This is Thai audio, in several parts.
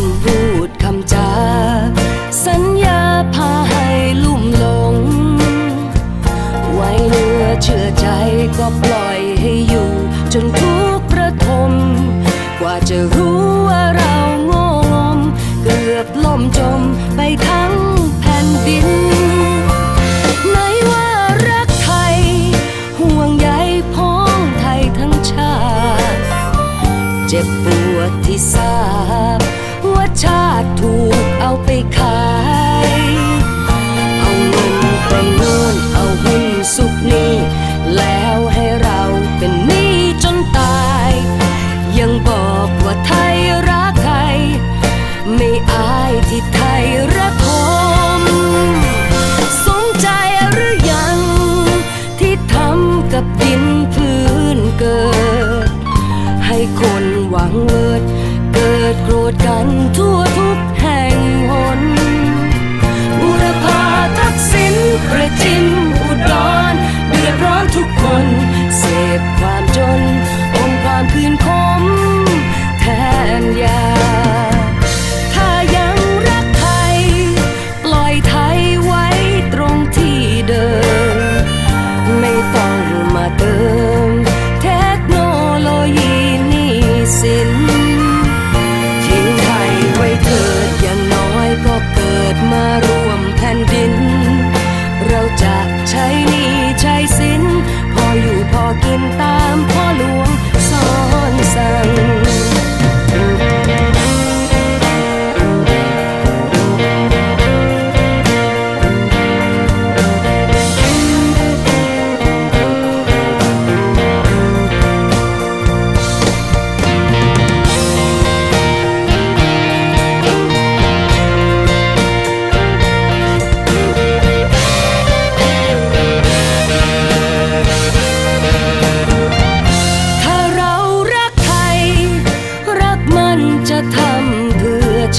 คำพูดคำจา สัญญาพาให้ลุ่มหลง ไว้เนื้อเชื่อใจก็ปล่อยให้อยู่ จนทุกประทม กว่าจะรู้ว่าเราโง่งม เกือบล่มจมไปทั้งแผ่นดินเจ็บปวดที่สา ชาติถูกเอาไปขาย Tuhan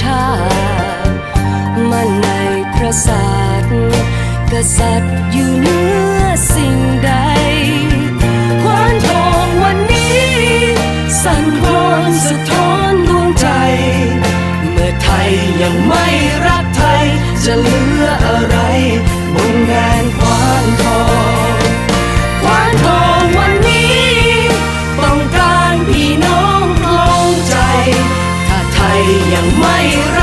ชาติมาในพระศาสรกษัตริย์อยู่เหนือ в мои руки.